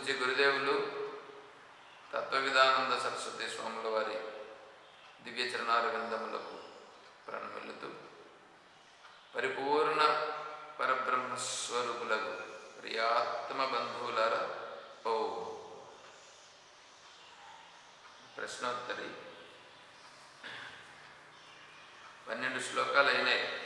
పూజ్య గురుదేవులు తత్వవిధానంద సరస్వతి స్వాముల వారి దివ్య చరణార విందములకు ప్రణమిల్లుతూ పరిపూర్ణ పరబ్రహ్మస్వరూపులకు ప్రియాత్మ బంధువులార ఓ. ప్రశ్నోత్తరి. పన్నెండు శ్లోకాలు అయినాయి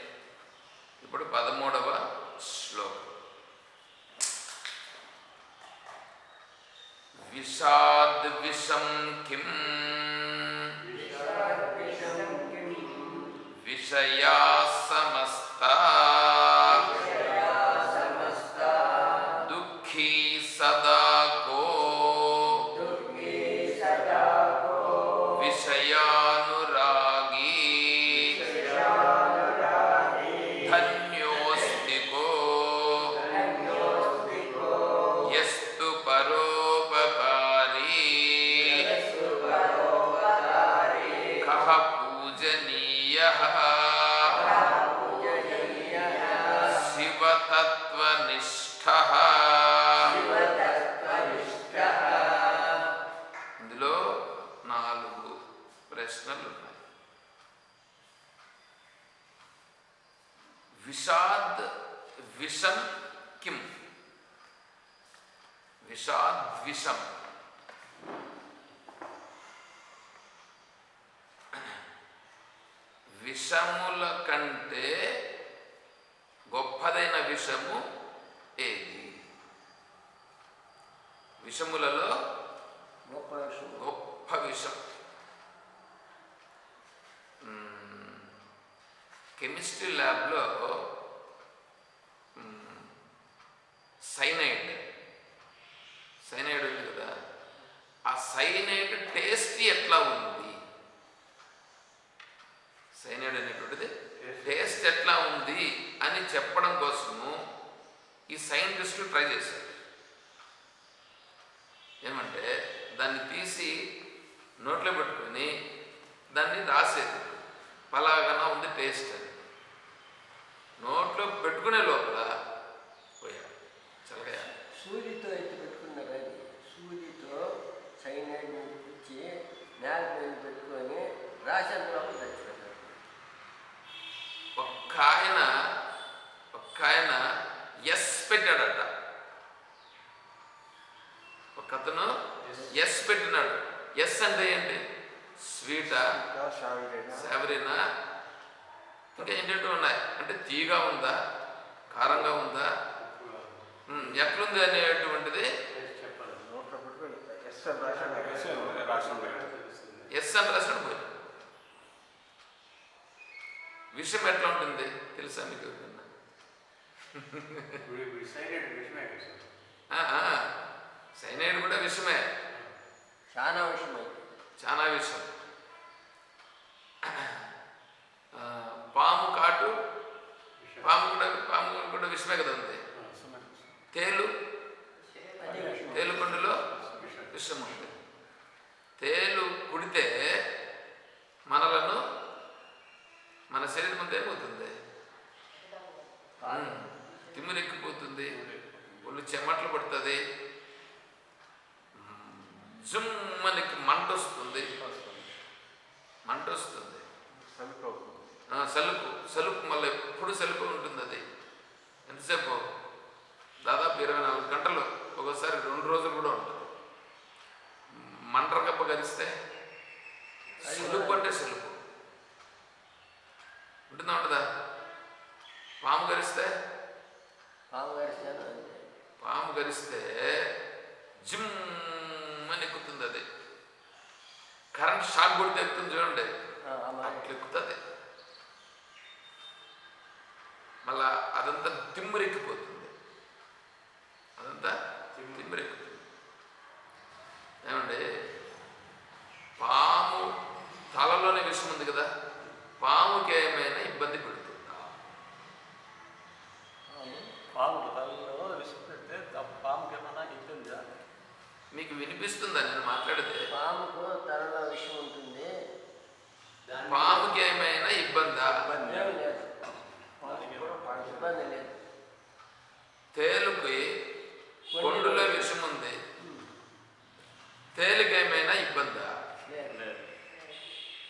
కెమిస్ట్రీ ల్యాబ్లో సైనైడ్ ఉంది కదా ఆ సైనైడ్ టేస్ట్ ఎట్లా ఉంది సైనైడ్ అనేటువంటిది టేస్ట్ ఎట్లా ఉంది అని చెప్పడం కోసము ఈ సైంటిస్టులు ట్రై చేశారు ఏమంటే దాన్ని తీసి నోట్లో పెట్టుకొని దాన్ని రాసేది పలాగనా ఉంది టేస్ట్ అని నోట్లో పెట్టుకునే లోపల పోయా చల్లగా సూదితో ఎత్తి పెట్టుకున్న గది సూదితో సైనైడ్ ఇచ్చి నేల మీద పెట్టుకొని రాషన్ లోపల తెచ్చిపెట్టారు ఒక్క ఆయన ఒక్క ఆయన ఎస్ పెట్టాడట ఒక అతను ఎస్ పెట్టినాడు ఎస్ అంటే ఏంటి స్వీటా? సావరీనా? ఇంకా ఏంటంటే ఉన్నాయి. అంటే తీగా ఉందా? కారంగా ఉందా? ఉమ్, ఎట్లుంది అనేటువంటిది ఎస్ అని రాసినట్టు పోయి. విషయం ఎట్లా ఉంటుంది? తెలుసా మీకు? ఆ, ఆ, సైనైడ్ కూడా విషమే చాలా విషయమే చాలా విషయం. పాము కాటు పాము కూడా పాము కూడా విషమే కదా ఉంది తేలు తేలుకొండలో విషం ఉంది తేలు కుడితే మనలను మన శరీరం అంతా ఏమవుతుంది? తిమ్మిరెక్కిపోతుంది. ఒళ్ళు చెమట్లు పడుతుంది. జుమ్ మనకి మంట వస్తుంది మంట వస్తుంది సలుపు సలుపు మళ్ళీ ఎప్పుడు సలుపు ఉంటుంది అది. ఎంతసేపు? దాదాపు ఇరవై నాలుగు గంటలు ఒక్కోసారి రెండు రోజులు కూడా ఉంటుంది. మంటర కప్ప గరిస్తే సలుపు అంటే సలుపు ఉంటుందా ఉండదా పాము గరిస్తే? పాము గరిస్తే జిమ్ అని ఎక్కుతుంది అది. కరెంట్ షాక్ కొడితే ఎక్కుతుంది చూడండి. ఎక్కుతుంది. మళ్ళా అదంతా తిమ్మిరెక్కిపోతుంది. అదంతా తిమ్మిరెక్కుతుంది ఏమండి? పాము తలలోనే విషం ఉంది కదా పాముకి ఏమైనా ఇబ్బంది పెడుతుందా? పాము తలలో విషం పెడితే త- పాముకి ఇబ్బందా? మీకు వినిపిస్తుందా నేను మాట్లాడితే? పాముకు విషయం ఉంటుంది. పాముకి ఏమైనా ఇబ్బందా? లేదు ఇబ్బంది లేదు. తేలుకి కొండులో విషం ఉంది తేలికి ఏమైనా ఇబ్బందా లేదు లేదు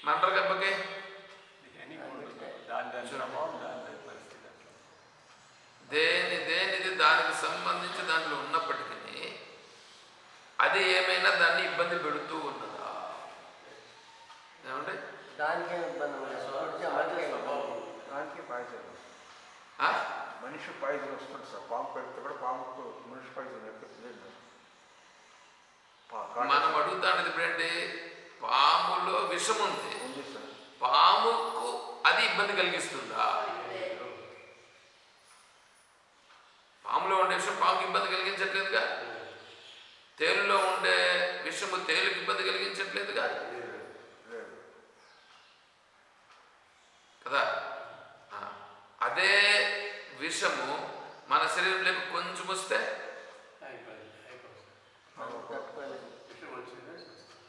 మంటర గబ్బకి ఎన్ని ఉండదు. దాని దాని స్వభావం దాని దాని పరిస్థితి అట్లా. దేని దేనిది దానికి సంబంధించి దాంట్లో ఉన్నప్పటికీ అది ఏమైనా దాన్ని ఇబ్బంది పెడుతూ ఉన్నదా ఏమండి దానికేం ఇబ్బంది ఉండదు కొడితే మనకే ఇబ్బంది. దానికి పాయిజన్ ఆ? మనిషి పాయిజన్ వస్తుంది సార్ పాము పెడితే కూడా పాముకు మనిషి పాయిజన్ ఎక్కుతుంది మనం అడుగుతానది ఇప్పుడంటే పాములో విషం ఉంది ఉంది సార్ పాముకు అది ఇబ్బంది కలిగిస్తుందా? పాములో ఉండే విషయం పాముకి ఇబ్బంది కలిగించట్లేదుగా? తేలులో ఉండే విషము తేలుకి ఇబ్బంది కలిగించట్లేదుగా? కదా? అదే విషము మన శరీరంలోకి కొంచెం వస్తే?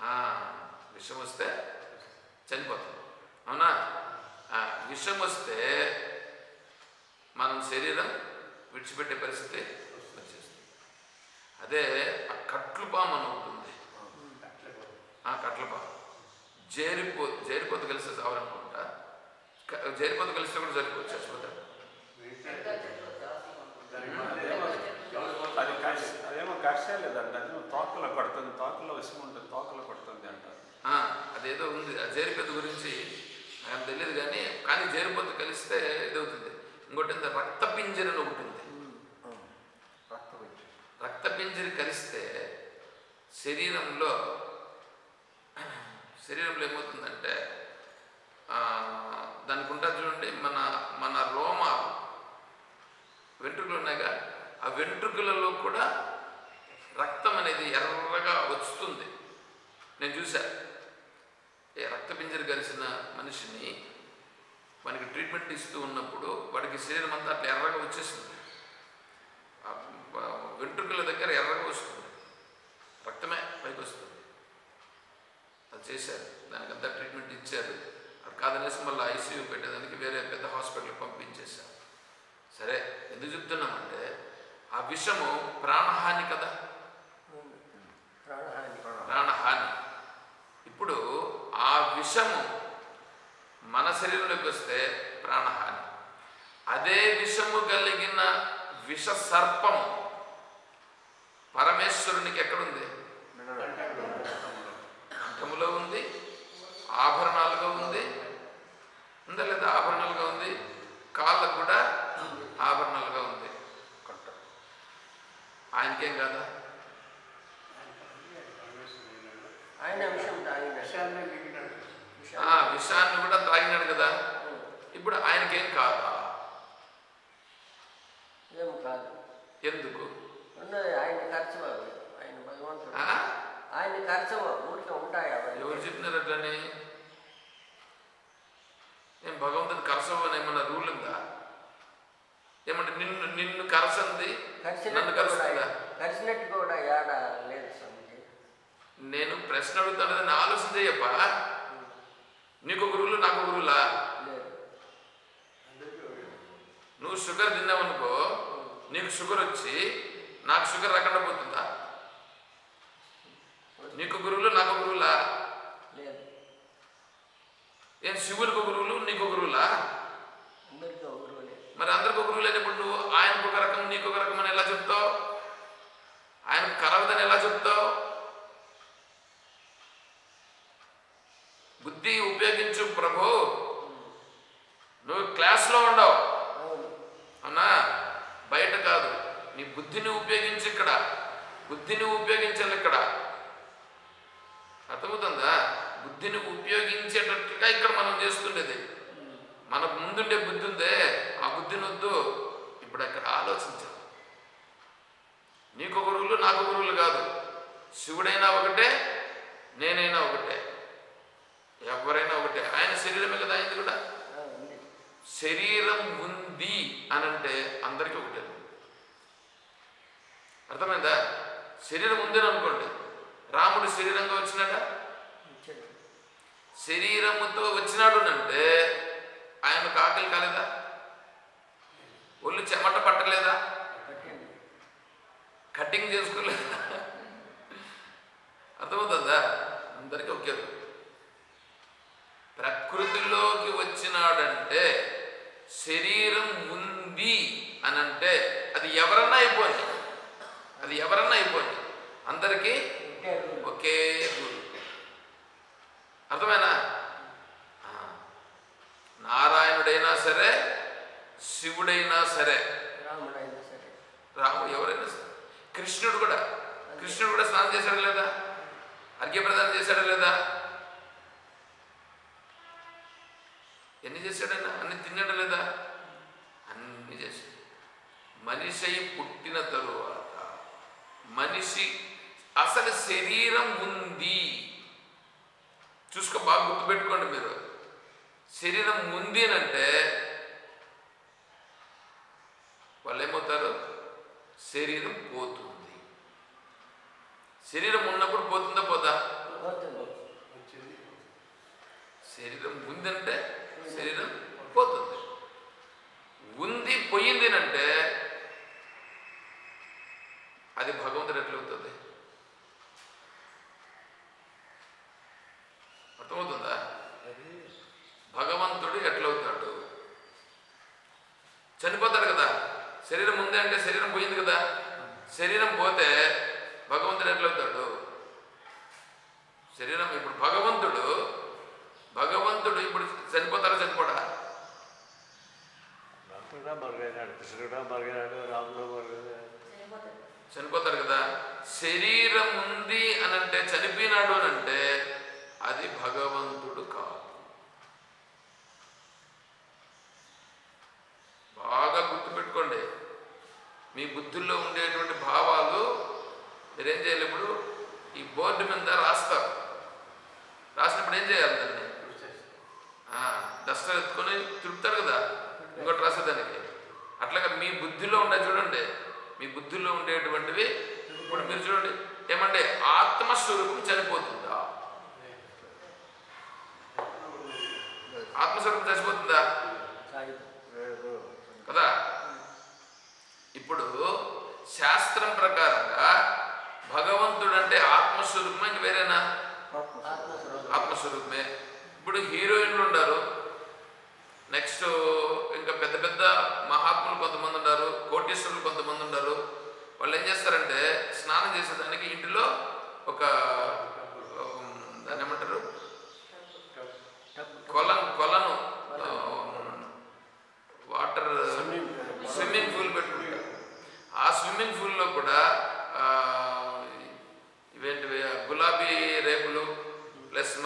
ఆ, విషం వస్తే చనిపోతాం. అవునా? ఆ, విషం వస్తే మనం శరీరం విడిచిపెట్టే పరిస్థితి వచ్చేస్తుంది. అదే ఆ కట్లు పాము అని ఉంటుంది. ఆ కట్ల పాము జేరిపో జేరిపోత కలిస్తే సావరనుకుంటా క- జేరిపోత కలిస్తే కూడా సరిపోవచ్చు చచ్చిపోతాడు అదేమో తోకలో కొడుతుంది తోకలో విషం ఉంటుంది. తోకలో కొడుతుంది అంటారు. ఆ, అదేదో ఉంది. ఆ జేరిపోత గురించి నాకు తెలియదు కానీ కానీ జేరిపోత కలిస్తే ఇదవుతుంది. ఇంకోటి రక్త పింజరి అని ఒకటి ఉంది రక్తం పింజరి కలిస్తే శరీరంలో శరీరంలో ఏమవుతుందంటే దానికి ఉంటుంది చూడండి మన మన రోమాలు వెంట్రుకలు ఉన్నాయిగా ఆ వెంట్రుకలలో కూడా రక్తం అనేది ఎర్రగా వస్తుంది. నేను చూసా ఏ కలిసిన మనిషిని మనకి ట్రీట్మెంట్ ఇస్తూ ఉన్నప్పుడు వాడికి శరీరం అంతా అట్లా ఎర్రగా వచ్చేసింది. వెంట్రుకల దగ్గర ఎర్రగా వస్తుంది. రక్తమే పైకి వస్తుంది. అది చేశారు. దానికంతా ట్రీట్మెంట్ ఇచ్చారు. అది కాదనేసి మళ్ళీ ఐసీయూ పెట్టేదానికి వేరే పెద్ద హాస్పిటల్కి పంపించేశారు. సరే ఎందుకు చెప్తున్నామంటే ఆ విషము ప్రాణహాని కదా ప్రాణహాని ప్రాణహాని ఇప్పుడు ఆ విషము మన శరీరంలోకి వస్తే ప్రాణహాని. అదే విషము కలిగిన విష సర్పం పరమేశ్వరునికి ఎక్కడుంది? కంఠములో ఉంది ఆభరణాలుగా ఉంది. ఉందా లేదా ఆభరణాలుగా ఉంది? కాళ్ళకు కూడా ఆభరణాలుగా ఉంది. ఆయనకేం కాదా ఆయన విషయం తాగిన విషాన్ని కూడా తాగినాడు కదా. ఇప్పుడు ఆయనకేం కాదా ఏం కాదు. ఎందుకు? ఆయన ఖర్చు ఆయన భగవంతుడు? ఆయన ఖర్చు ఊరికే ఉంటాయి ఎవరు చెప్పినారు అట్లని? ఏం భగవంతుని కరసవని ఏమన్నా రూల్ ఉందా? ఏమంటే నిన్ను నిన్ను కరసంది నన్ను కరుస్తుందా? కరిచినట్టు కూడా ఏడ లేదు స్వామిజీ. నేను ప్రశ్న అడుగుతానని ఆలోచన చేయప్పా నీకు గురువులు నాకు గురువులా నువ్వు షుగర్ తిన్నావనుకో నీకు షుగర్ వచ్చి నాకు షుగర్ రాకుండా పోతుందా? నీకు గురువులు నాకు గురువులా ఏం శివునికి గురువులు నీకు గురువులా మరి అందరికి ఒక గురువు లేనప్పుడు నువ్వు ఆయనకు ఒక రకం నీకు ఒక రకం అని ఎలా చెప్తావు? ఆయనకు కరవదని ఎలా చెప్తావు? బుద్ధి ఉపయోగించు ప్రభు. నువ్వు క్లాస్లో ఉండవు. అన్నా అవునా బయట కాదు. నీ బుద్ధిని ఉపయోగించి ఇక్కడ. బుద్ధిని ఉపయోగించాలి ఇక్కడ. అర్థమవుతుందా? బుద్ధిని ఉపయోగించేటట్టుగా ఇక్కడ మనం చేస్తుండేది. మనకు ముందుండే బుద్ధి ఉందే ఆ బుద్ధిని వద్దు. ఇప్పుడు అక్కడ ఆలోచించాలి నీకు గురువులు నాకు గురువులు కాదు. శివుడైనా ఒకటే నేనైనా ఒకటే. ఎవరైనా ఒకటే ఆయన శరీరమే కదా అయింది కూడా శరీరం ఉంది శరీరం ఉంది అనంటే అందరికీ ఒకటే. అర్థమైందా? శరీరం ఉందని అనుకోండి. రాముడు శరీరంగా వచ్చినాడా? శరీరముతో వచ్చినాడు అంటే ఆయన కాకలి కాలేదా? ఒళ్ళు చెమట పట్టలేదా? కటింగ్ చేసుకోలేదా? అర్థమవుతుందా? అందరికీ ఒకే. ప్రకృతిలోకి వచ్చినాడంటే శరీరం ఉంది అని అంటే అది ఎవరన్నా అయిపోయింది అది ఎవరన్నా అయిపోయింది అందరికీ. ఒకే గురు అర్థమేనా. నారాయణుడైనా సరే శివుడైనా సరే రాముడు ఎవరైనా సరే కృష్ణుడు కూడా. కృష్ణుడు కూడా స్నానం చేశాడు లేదా? అర్ఘ్యప్రదానం చేశాడా లేదా? ఎన్ని చేశాడైనా అన్ని తిన్నాడా లేదా? అన్ని చేశాడు. మనిషి పుట్టిన తరువాత మనిషి అసలు శరీరం ఉంది. చూసుకో బాగా గుర్తుపెట్టుకోండి మీరు. శరీరం ఉంది అని అంటే వాళ్ళు ఏమవుతారు? శరీరం పోతుంది. శరీరం ఉన్నప్పుడు పోతుందా పోదా? శరీరం ఉందంటే శరీరం పోతుంది. ఉంది పోయింది అంటే అది భగవంతుడు ఎట్లవుతుంది అర్థమవుతుందా? భగవంతుడు ఎట్లవుతాడు చనిపోతాడు కదా. శరీరం ఉంది అంటే శరీరం పోయింది కదా. శరీరం పోతే భగవంతుడు ఎట్లవుతాడు శరీరం ఇప్పుడు భగవంతుడు భగవంతుడు ఇప్పుడు చనిపోతారా చనిపోడా రాముడు మరుగైనాడు కృష్ణుడు మరుగైనాడు రాముడు మరుగైనాడు చనిపోతారు కదా శరీరం ఉంది అని అంటే చనిపోయినాడు అని అంటే అది భగవంతుడు కాదు బాగా గుర్తుపెట్టుకోండి మీ బుద్ధుల్లో ఉండేటువంటి భావాలు మీరేం చేయాలి ఇప్పుడు ఈ బోర్డు మీద రాస్తారు రాసినప్పుడు ఏం చేయాలి దాన్ని ఆ, డస్టర్ ఎత్తుకొని తిరుగుతారు కదా ఇంకోటి రాసేదానికి అట్లాగా మీ బుద్ధిలో ఉండే చూడండి మీ బుద్ధిలో ఉండేటువంటివి ఇప్పుడు మీరు చూడండి ఏమంటే ఆత్మస్వరూపం చనిపోతుందా? ఆత్మస్వరూపం చనిపోతుందా కదా? ఇప్పుడు శాస్త్రం ప్రకారంగా భగవంతుడు అంటే ఆత్మస్వరూపం ఇంక వేరేనా? ఆత్మస్వరూపం. ఆత్మస్వరూపమే. ఇప్పుడు హీరోయిన్లు ఉన్నారు నెక్స్ట్ ఇంకా పెద్ద పెద్ద మహాత్ములు కొంతమంది ఉన్నారు కోటీశ్వరులు కొంతమంది ఉన్నారు. వాళ్ళు ఏం చేస్తారంటే స్నానం చేసేదానికి ఇంటిలో ఒక దాన్ని ఏమంటారు? కొలం కొలను వాటర్ స్విమ్మింగ్ పూల్ పెట్టుకుంటారు. ఆ స్విమ్మింగ్ పూల్లో కూడా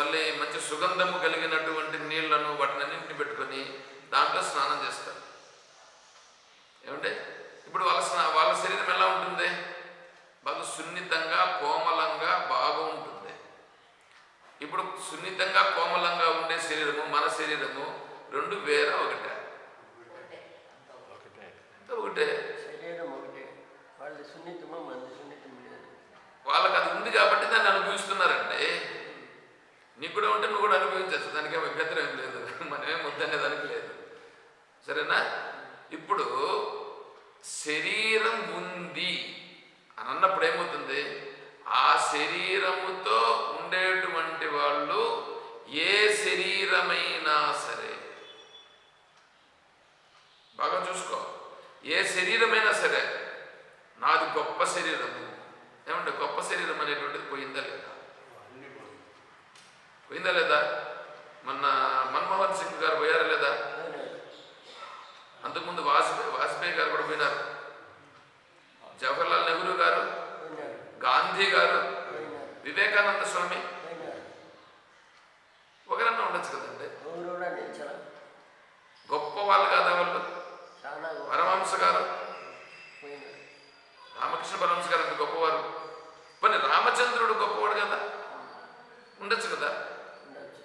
మళ్ళీ మంచి సుగంధము కలిగినటువంటి నీళ్ళను వాటినన్నింటిని పెట్టుకొని దాంట్లో స్నానం చేస్తారు. ఏమంటే ఇప్పుడు వాళ్ళ స్నా వాళ్ళ శరీరం ఎలా ఉంటుంది? బాగా సున్నితంగా కోమలంగా బాగా ఉంటుంది. ఇప్పుడు సున్నితంగా కోమలంగా ఉండే శరీరము మన శరీరము రెండు వేరే ఒకటే? ఒకటే. వాళ్ళకి అది ఉంది కాబట్టి దాన్ని అనుభవిస్తున్నారంటే నీకు కూడా ఉంటే నువ్వు కూడా అనుభవించచ్చు దానికి ఏమి అభ్యంతరం ఏం లేదు. మనమేం వద్దనే దానికి లేదు. సరేనా? ఇప్పుడు శరీరం ఉంది అని అన్నప్పుడు ఏమవుతుంది? ఆ శరీరముతో ఉండేటువంటి వాళ్ళు ఏ శరీరమైనా సరే బాగా చూసుకో. ఏ శరీరమైనా సరే నాది గొప్ప శరీరము. ఏమంటే గొప్ప శరీరం అనేటువంటిది పోయిందా లేదా? పోయిందా లేదా మొన్న మన్మోహన్ సింగ్ గారు పోయారా లేదా అంతకుముందు వాజ్పేయి వాజ్పేయి గారు కూడా పోయినారు జవహర్లాల్ నెహ్రూ గారు పోయినారు గాంధీ గారు పోయినారు వివేకానంద స్వామి పోయినారు వాళ్ళు కాదా వాళ్ళు చాలా గొప్ప పరమహంస గారు పోయినారు. రామకృష్ణ పరమహంస గారు ఎంత గొప్పవారు పని రామచంద్రుడు గొప్పవాడు కదా ఉండొచ్చు కదా ఉండొచ్చు.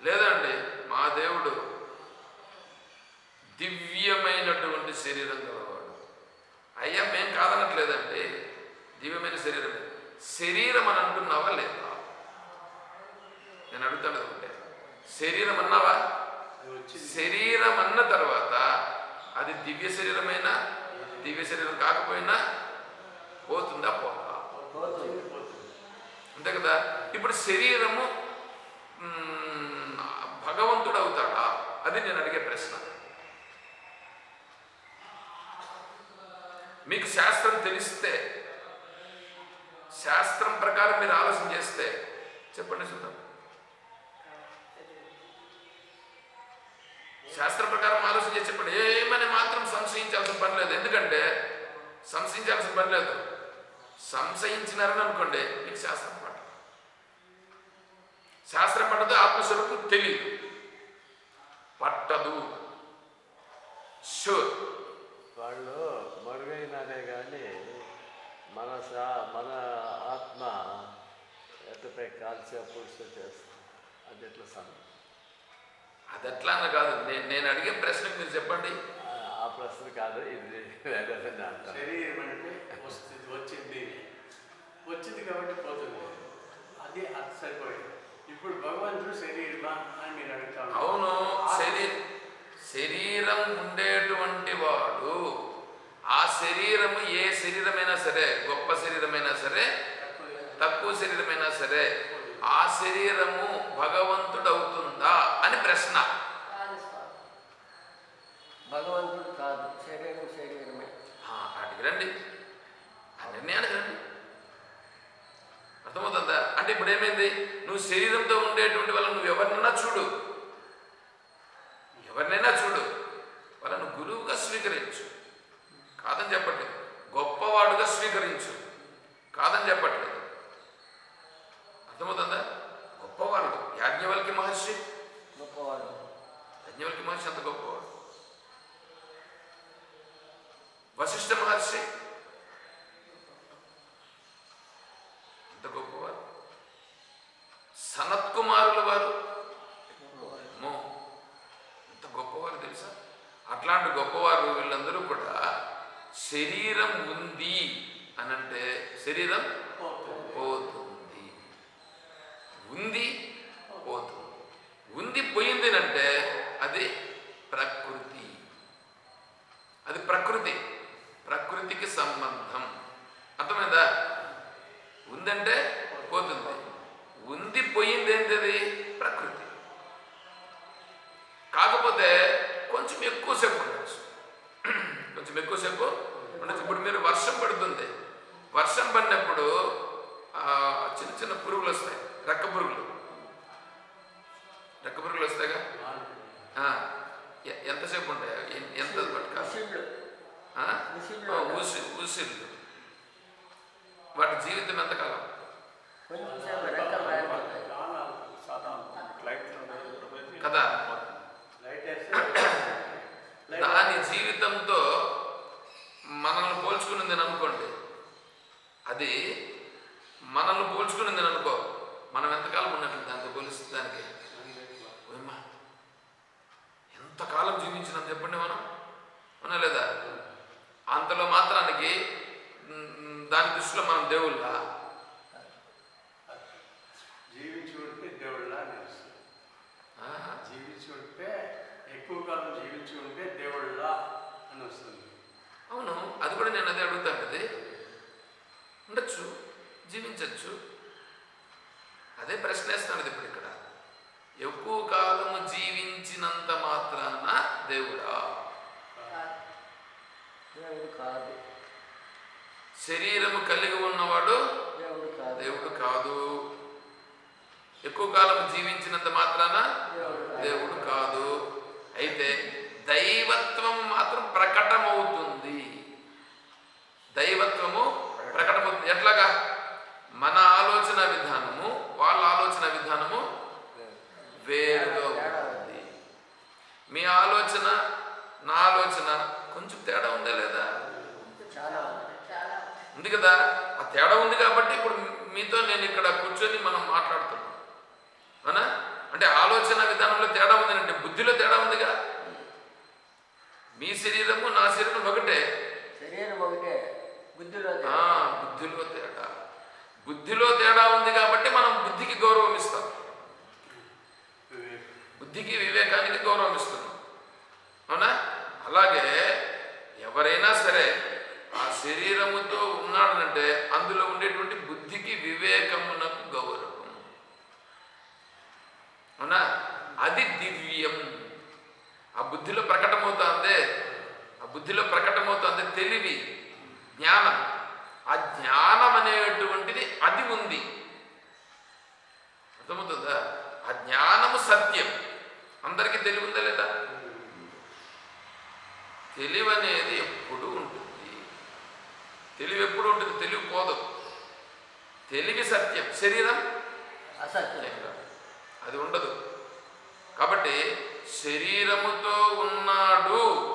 లేదండి మా దేవుడు దివ్యమైనటువంటి శరీరం గలవాడు అయ్యా మేం కాదనట్లేదండి దివ్యమైన శరీరమే శరీరం అని అంటున్నావా లేదా నేను అడుగుతాను ఒకటే శరీరం అన్నావా శరీరం అన్న తర్వాత అది దివ్య శరీరమైనా దివ్య శరీరం కాకపోయినా పోతుందా పోతా అంతే కదా? ఇప్పుడు శరీరము భగవంతుడు అవుతాడా? అది నేను అడిగే ప్రశ్న. మీకు శాస్త్రం తెలిస్తే శాస్త్రం ప్రకారం మీరు ఆలోచన చేస్తే చెప్పండి చూద్దాం శాస్త్ర ప్రకారం ఆలోచన చేసి చెప్పండి. ఏమని మాత్రం సంశయించాల్సిన పని లేదు. ఎందుకంటే సంశయించాల్సిన పని లేదు. సంశయించినారని అనుకోండి మీకు శాస్త్రం పట్టదు శాస్త్రం పట్టదు ఆత్మస్వరూపం తెలియదు పట్టదు. షూర్ వాళ్ళు మరుగైనారే కానీ మన సా మన ఆత్మ ఎట్టపై కాల్చే పురుష చేస్తుంది? అది ఎట్లా సమ అది ఎట్లా కాదు నేను నేను అడిగే ప్రశ్నకు మీరు చెప్పండి. ప్రశ్న కాదు ఇది వేరేదని అంటారు. శరీరం అంటే వస్తుంది వచ్చింది. వచ్చింది కాబట్టి పోతుంది. అది అది సరిపోయింది. ఇప్పుడు భగవంతుడు శరీరమా అని మీరు అడుగుతా ఉన్నారు. అవును శరీ శరీరం ఉండేటువంటి వాడు ఆ శరీరము ఏ శరీరమైనా సరే గొప్ప శరీరమైనా సరే తక్కువ శరీరమైనా సరే ఆ శరీరము భగవంతుడు అవుతుందా అని ప్రశ్న. భగవంతుడు శరీరం శరీరమే వాటికి రండి. ఆ నిర్ణయానికి రండి. అర్థమవుతుందా? అంటే ఇప్పుడు ఏమైంది? నువ్వు శరీరంతో ఉండేటువంటి వాళ్ళ నువ్వు ఎవరినైనా చూడు. ఎవరినైనా చూడు. వాళ్ళను గురువుగా స్వీకరించు. కాదని చెప్పట్లేదు. గొప్పవాడుగా స్వీకరించు. కాదని చెప్పట్లేదు. అర్థమవుతుందా? గొప్పవాళ్ళు. యాజ్ఞవల్కి మహర్షి. గొప్పవాడు యాజ్ఞవల్కి మహర్షి అంత గొప్పవాడు. वशिष्ठ ఉండొచ్చు జీవించవచ్చు అదే ప్రశ్న వేస్తాను ఇప్పుడు ఇక్కడ. ఎక్కువ కాలము జీవించినంత మాత్రాన దేవుడా? దేవుడు కాదు. శరీరము కలిగి ఉన్నవాడు దేవుడు కాదు. దేవుడు కాదు. ఎక్కువ కాలం జీవించినంత మాత్రాన దేవుడు కాదు. అయితే దైవత్వం మాత్రం ప్రకటమవుతుంది. దైవత్వము ప్రకటమవుతుంది ఎట్లాగా? మన ఆలోచన విధానము వాళ్ళ ఆలోచన విధానము వేరుగా ఉంటుంది మీ ఆలోచన నా ఆలోచన కొంచెం తేడా ఉందా లేదా? ఉంది. కదా? ఆ తేడా ఉంది కాబట్టి ఇప్పుడు మీతో నేను ఇక్కడ కూర్చొని మనం మాట్లాడుతున్నాం. అవునా? అంటే ఆలోచన విధానంలో తేడా ఉంది అంటే బుద్ధిలో తేడా ఉందిగా? మీ శరీరము నా శరీరం ఒకటే. శరీరం ఒకటే. బుద్ధిలో బుద్ధిలో తేడా. బుద్ధిలో తేడా ఉంది కాబట్టి మనం బుద్ధికి గౌరవం ఇస్తాం. బుద్ధికి వివేకానికి గౌరవం ఇస్తున్నాం అవునా? అలాగే ఎవరైనా సరే ఆ శరీరముతో ఉన్నాడనంటే అందులో ఉండేటువంటి బుద్ధికి వివేకమునకు గౌరవం. అవునా? అది దివ్యం. ఆ బుద్ధిలో ప్రకటమవుతుంది. ఆ బుద్ధిలో ప్రకటమవుతుంది తెలివి జ్ఞానం. ఆ జ్ఞానం అనేటువంటిది అది ఉంది. అర్థమవుతుందా? ఆ జ్ఞానము సత్యం. అందరికీ తెలివి ఉందా లేదా? తెలివి అనేది ఎప్పుడు ఉంటుంది. తెలివి ఎప్పుడు ఉంటుంది? తెలివి పోదు. తెలివి సత్యం. శరీరం? అసత్యం. అది ఉండదు. కాబట్టి శరీరముతో ఉన్నాడు.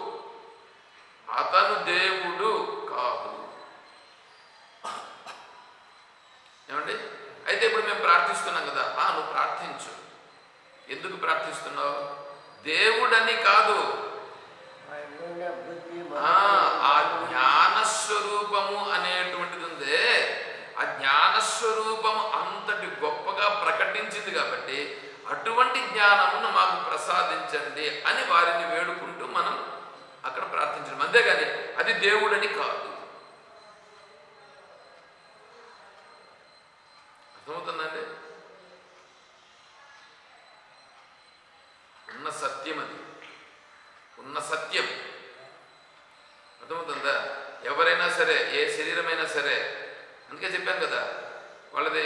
అతను దేవుడు కాదు ఏమండి అయితే ఇప్పుడు మేము ప్రార్థిస్తున్నాం కదా ఆ నువ్వు ప్రార్థించు ఎందుకు ప్రార్థిస్తున్నావు? దేవుడని కాదు. ఆ ఆ జ్ఞానస్వరూపము అనేటువంటిది ఉందే ఆ జ్ఞానస్వరూపము అంతటి గొప్పగా ప్రకటించింది కాబట్టి అటువంటి జ్ఞానమును మాకు ప్రసాదించండి అని వారిని వేడుకుంటూ మనం అక్కడ ప్రార్థించడం. అంతేగాని అది దేవుడని కాదు. అర్థమవుతుందండి ఉన్న సత్యం అది ఉన్న సత్యం అర్థమవుతుందా ఎవరైనా సరే ఏ శరీరమైనా సరే అందుకే చెప్పాను కదా వాళ్ళది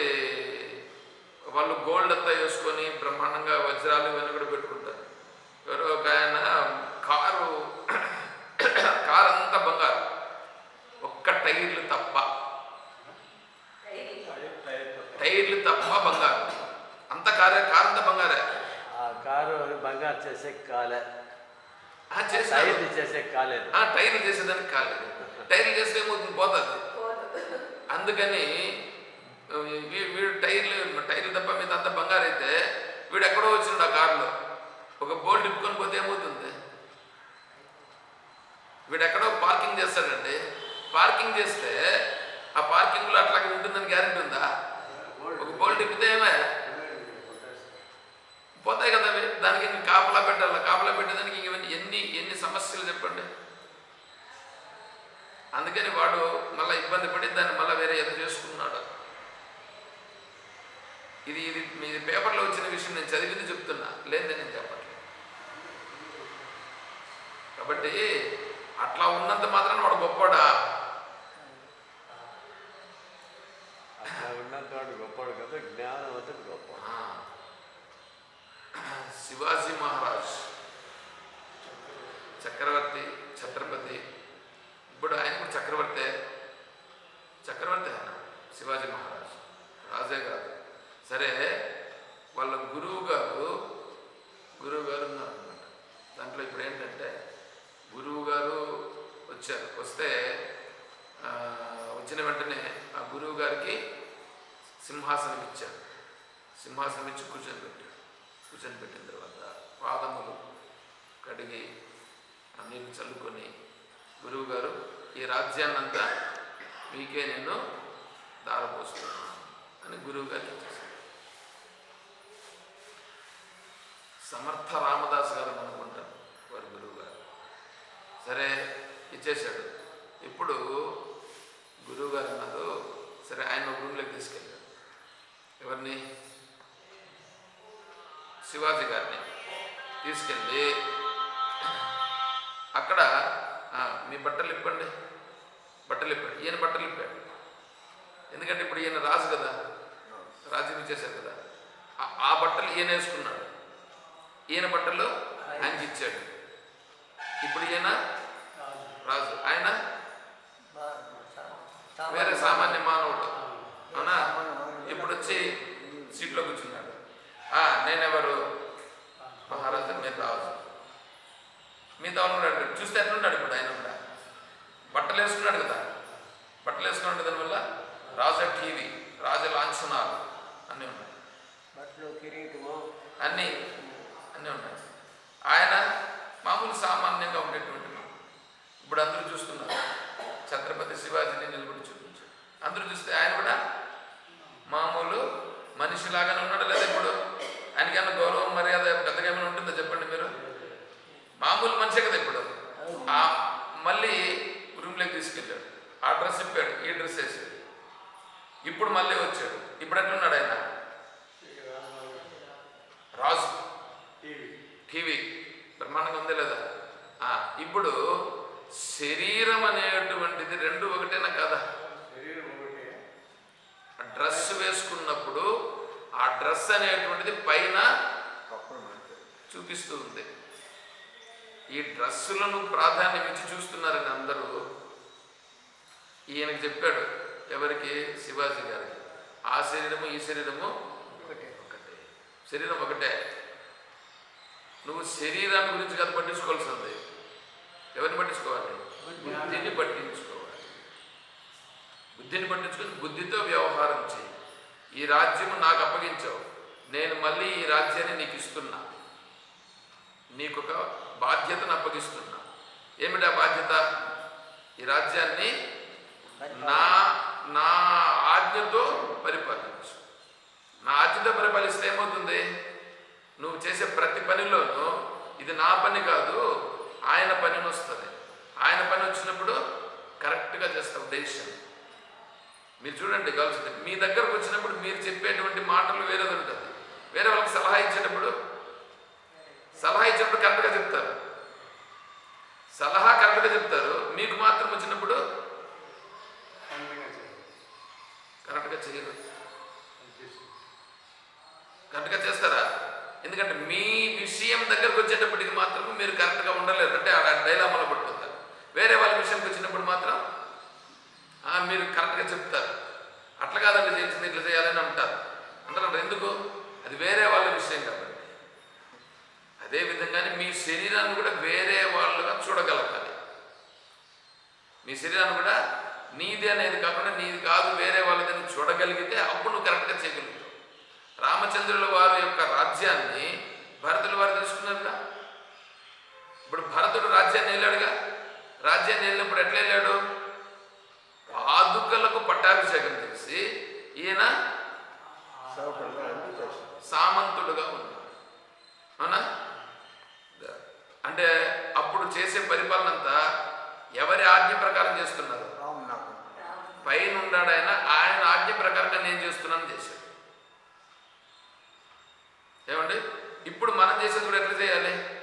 వాళ్ళు గోల్డ్ అంతా వేసుకొని బ్రహ్మాండంగా వజ్రాలు ఇవన్నీ కూడా పెట్టుకుంటారు. ఎవరో ఒక ఆయన కారు కారు అంతా బంగారు. ఒక్క టైర్లు తప్ప. టైర్లు తప్ప బంగారు. అంత కారే కారు అంతా బంగారే. ఆ కారు బంగారు చేసే కాలే. టైర్లు చేసే కాలేదు. ఆ, టైర్లు చేసేదానికి కాలేదు. టైర్లు చేస్తే పోతుంది. అందుకని వీడు టైర్లు టైర్లు తప్ప మీద అంత బంగారు అయితే వీడు ఎక్కడో వచ్చిండు ఆ కారులో. ఒక బోల్ట్ ఇప్పుకొని పోతే ఏమవుతుంది? వీడు ఎక్కడో పార్కింగ్ చేస్తాడండి. పార్కింగ్ చేస్తే ఆ పార్కింగ్లో అట్లాగే ఉంటుందని గ్యారెంటీ ఉందా? ఒక బోల్ట్ ఇప్పితే ఏమే? పోతాయి కదా దానికి ఇంక కాపలా పెట్టాలి? కాపలా పెట్టేదానికి ఇంక ఇవన్నీ ఎన్ని ఎన్ని సమస్యలు చెప్పండి. అందుకని వాడు మళ్ళీ ఇబ్బంది పడి దాన్ని మళ్ళీ వేరే ఏదో చేసుకున్నాడు. ఇది ఇది మీ పేపర్లో వచ్చిన విషయం నేను చదివింది చెప్తున్నా. లేదని నేను చెప్పట్లేదు. కాబట్టి అట్లా ఉన్నంత మాత్రాన వాడు గొప్పడా గొప్పవాడు కదా జ్ఞానవంతుడు గొప్ప. శివాజీ మహారాజ్ చక్రవర్తి ఛత్రపతి ఇప్పుడు ఆయన కూడా చక్రవర్తి చక్రవర్తి ఆయన శివాజీ మహారాజు. రాజే కాదు. సరే వాళ్ళ గురువు గారు గురువు గారు ఉన్నారనమాట దాంట్లో ఇప్పుడు ఏంటంటే గురువు గారు వచ్చారు. వస్తే వచ్చిన వెంటనే ఆ గురువు గారికి సింహాసనం ఇచ్చారు. సింహాసనం ఇచ్చి కూర్చొని పెట్టాడు కూర్చొని పెట్టిన తర్వాత పాదములు కడిగి ఆ నీళ్ళు చల్లుకొని గురువు గారు ఈ రాజ్యాన్నంతా మీకే నేను దారపోస్తున్నాను అని గురువు గారికి సమర్థ రామదాస్ గారు అనుకుంటారు వారి గురువు గారు. సరే ఇచ్చేశాడు. ఇప్పుడు గురువు గారు అన్నారు సరే ఆయన ఒక రూమ్లోకి తీసుకెళ్ళాడు. ఎవరిని? శివాజీ గారిని తీసుకెళ్ళి అక్కడ మీ బట్టలు ఇప్పండి. బట్టలు ఇప్పాడు. ఈయన బట్టలు ఇప్పాడు ఎందుకంటే ఇప్పుడు ఈయన రాజు కదా. రాజ్యం ఇచ్చేశారు కదా. ఆ- బట్టలు ఈయన వేసుకున్నాడు. ఈయన బట్టలు ఆయనకి ఇచ్చాడు. ఇప్పుడు ఈయన రాజు. ఆయన వేరే సామాన్య మానవుడు. అవునా? ఇప్పుడు వచ్చి సీట్లో కూర్చున్నాడు. నేనెవరు? మహారాజు మీరు రాజు. మిగతా వాళ్ళు చూస్తే ఎట్లున్నాడు ఇప్పుడు ఆయన కూడా? బట్టలు వేసుకున్నాడు కదా. బట్టలు వేసుకునే దానివల్ల? రాజ టీవీ రాజ లాంఛనాలు అన్నీ ఉన్నాయి. అన్నీ అన్నీ ఉన్నాయి. ఆయన మామూలు సామాన్యంగా ఉండేటువంటి. ఇప్పుడు అందరూ చూస్తున్నారు. ఛత్రపతి శివాజీని నిలబడి చూపించారు అందరూ చూస్తే ఆయన కూడా మామూలు మనిషిలాగానే ఉన్నాడు లేదా ఇప్పుడు? ఆయనకైనా గౌరవం మర్యాద పెద్దగా ఏమైనా ఉంటుందో చెప్పండి మీరు? మామూలు మనిషే కదా ఇప్పుడు. మళ్ళీ రూమ్లోకి తీసుకెళ్ళాడు. ఆ డ్రెస్ ఇప్పాడు ఈ డ్రెస్ వేసాడు. ఇప్పుడు మళ్ళీ వచ్చాడు. ఇప్పుడు ఎట్లున్నాడు ఆయన? రాజు. టీవీ. టీవీ బ్రహ్మాండంగా ఉందే లేదా? ఇప్పుడు శరీరం అనేటువంటిది రెండు ఒకటేనా కదా? డ్రెస్ వేసుకున్నప్పుడు ఆ డ్రెస్ అనేటువంటిది పైన చూపిస్తూ ఉంది. ఈ డ్రస్సులను ప్రాధాన్యం ఇచ్చి చూస్తున్నారని అందరూ. ఈయనకి చెప్పాడు ఎవరికి? శివాజీ గారికి. ఆ శరీరము ఈ శరీరము ఒకటే. ఒకటే. శరీరం ఒకటే. నువ్వు శరీరాన్ని గురించి కదా పట్టించుకోవాల్సింది ఎవరిని పట్టించుకోవాలి? బుద్ధిని పట్టించుకోవాలి. బుద్ధిని పట్టించుకొని బుద్ధితో వ్యవహారం చేయి. ఈ రాజ్యము నాకు అప్పగించావు. నేను మళ్ళీ ఈ రాజ్యాన్ని నీకు ఇస్తున్నా. నీకు ఒక బాధ్యతను అప్పగిస్తున్నా. ఏమిటా బాధ్యత? ఈ రాజ్యాన్ని నా నా ఆజ్ఞతో పరిపాలించు. నా ఆజ్ఞతో పరిపాలిస్తే ఏమవుతుంది? నువ్వు చేసే ప్రతి పనిలోనూ ఇది నా పని కాదు ఆయన పని వస్తుంది. ఆయన పని వచ్చినప్పుడు కరెక్ట్గా చేస్తావు డెసిషన్. మీరు చూడండి గర్ల్స్ మీ దగ్గరకు వచ్చినప్పుడు మీరు చెప్పేటువంటి మాటలు వేరేది ఉంటుంది. వేరే వాళ్ళకి సలహా ఇచ్చేటప్పుడు సలహా ఇచ్చినప్పుడు కరెక్ట్గా చెప్తారు. సలహా కరెక్ట్గా చెప్తారు. మీకు మాత్రం వచ్చినప్పుడు కరెక్ట్గా చేయరు. కరెక్ట్గా చేస్తారా? ఎందుకంటే మీ విషయం దగ్గరకు వచ్చేటప్పటికి మాత్రం మీరు కరెక్ట్గా ఉండలేరు. అంటే ఆ డైలామాలో పడిపోతారు. వేరే వాళ్ళ విషయంకి వచ్చినప్పుడు మాత్రం మీరు కరెక్ట్గా చెప్తారు. అట్లా కాదండి చేసింది ఇట్లా చేయాలని అంటారు. అంటారు ఎందుకు? అది వేరే వాళ్ళ విషయం కాబట్టి అదే విధంగానే మీ శరీరాన్ని కూడా వేరే వాళ్ళుగా చూడగలగాలి. మీ శరీరాన్ని కూడా నీది అనేది కాకుండా నీది కాదు వేరే వాళ్ళదని చూడగలిగితే అప్పుడు నువ్వు కరెక్ట్గా చేయగలుగుతావు. రామచంద్రుల వారి యొక్క రాజ్యాన్ని భరతుల వారు తెలుసుకున్నారుగా? ఇప్పుడు భరతుడు రాజ్యాన్ని వెళ్ళాడుగా? రాజ్యాన్ని వెళ్ళినప్పుడు ఎట్లా వెళ్ళాడు? పాదుకలకు పట్టాభిషేకం చేసి ఈయన సామంతుడుగా ఉన్నాడు. అవునా? అంటే అప్పుడు చేసే పరిపాలన అంతా ఎవరి ఆజ్ఞ ప్రకారం చేస్తున్నారు? పైన ఉన్నాడు ఆయన ఆయన ఆజ్ఞ ప్రకారంగా నేను చేస్తున్నాను చేశాడు. ఏమండి? ఇప్పుడు మనం చేసేది కూడా ఎట్లా చేయాలి?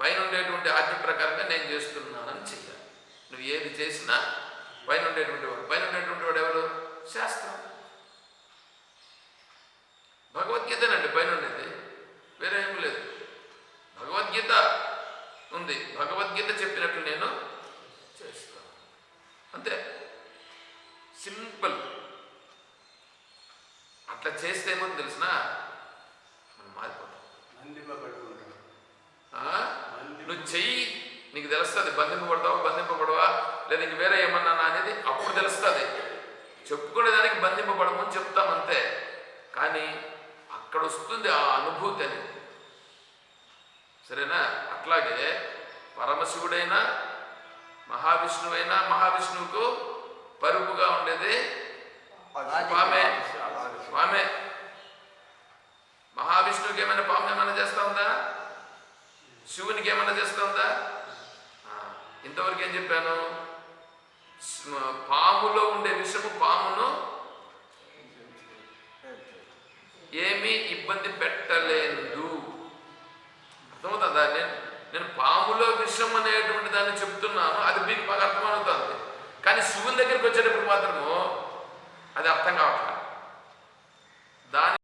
పైన ఉండేటువంటి ఆజ్ఞ ప్రకారంగా నేను చేస్తున్నానని చెయ్యాలి. నువ్వు ఏది చేసినా పైన ఉండేటువంటి వాడు. పైన ఉండేటువంటి వాడు ఎవరు? శాస్త్రం. భగవద్గీతనండి పైన ఉండేది వేరే ఏం లేదు. భగవద్గీత ఉంది. భగవద్గీత చెప్పినట్లు నేను చేస్తాను. అంతే. సింపుల్. అట్లా చేస్తే ఏమో తెలిసిన? మనం మారిపోతాం? నువ్వు చెయ్యి నీకు తెలుస్తుంది బంధింపబడతావా బంధింపబడవా? లేదా ఇంక వేరే ఏమన్నా అనేది అప్పుడు తెలుస్తుంది. చెప్పుకునేదానికి బంధింపబడమని చెప్తాం అంతే. కానీ అక్కడ వస్తుంది ఆ అనుభూతి అనేది. సరేనా? అట్లాగే పరమశివుడైనా మహావిష్ణువైనా మహావిష్ణువుకు పరుపుగా ఉండేది పామే. పామే. మహావిష్ణువుకి ఏమైనా పాము ఏమైనా చేస్తా ఉందా? శివునికి ఏమైనా చేస్తా ఉందా? ఇంతవరకు ఏం చెప్పాను పాములో ఉండే విషము పామును ఏమీ ఇబ్బంది పెట్టలేదు. అర్థమవుతుందా? నేను నేను పాములో విషం అనేటువంటి దాన్ని చెప్తున్నాను. అది మీకు బాగా అర్థమవుతుంది. కానీ శివుని దగ్గరికి వచ్చేటప్పుడు మాత్రము అది అర్థం కావట్లేదు. దాని